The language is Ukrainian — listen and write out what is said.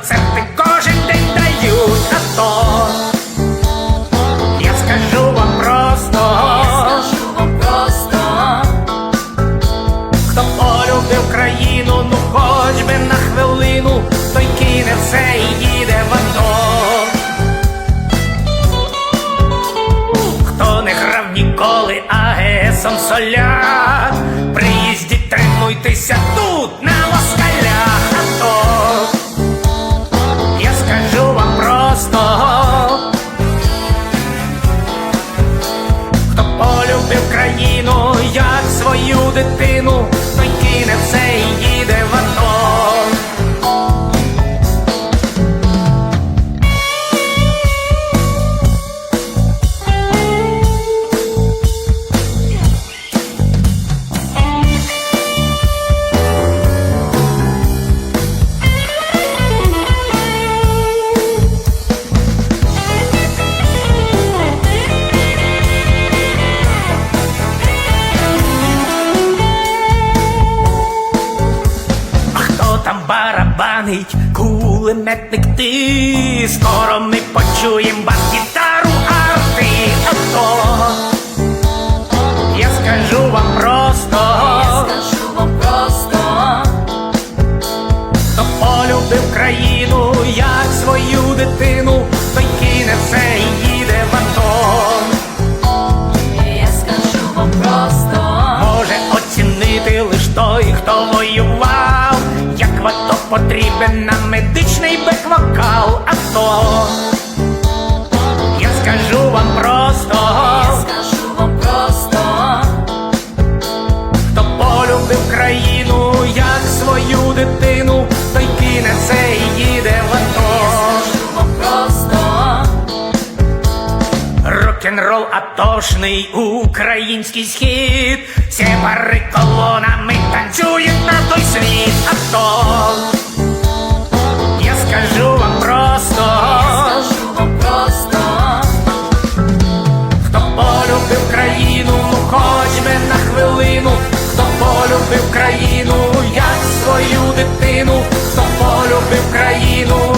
концерти кожен день дають а то. Я скажу вам просто, Скажу вам просто, хто полюбив країну, ну хоч би на хвилину, той кине все і їде в АТО. Хто не грав ніколи АГСом соляр, приїздіть, тренуйтеся тут барабанить, кулеметник ти, скоро ми почуєм бас-гітару арти, а то я скажу вам просто, скажу вам просто, хто полюбив країну, як свою дитину, той кине все і їде в АТО. я скажу вам просто, може оцінити лиш той, хто потрібен нам медичний бек-вокал, а то я скажу вам просто, скажу вам просто, хто полюбив країну, як свою дитину, той кине все і їде в АТО. скажу вам просто, Рок-н-рол атошний український схід, всі пари колонами танцюють на той світ, а то скажу вам просто, скажу вам просто, хто полюбив країну, ну хоч на хвилину, хто полюбив країну, як свою дитину, хто полюбив країну.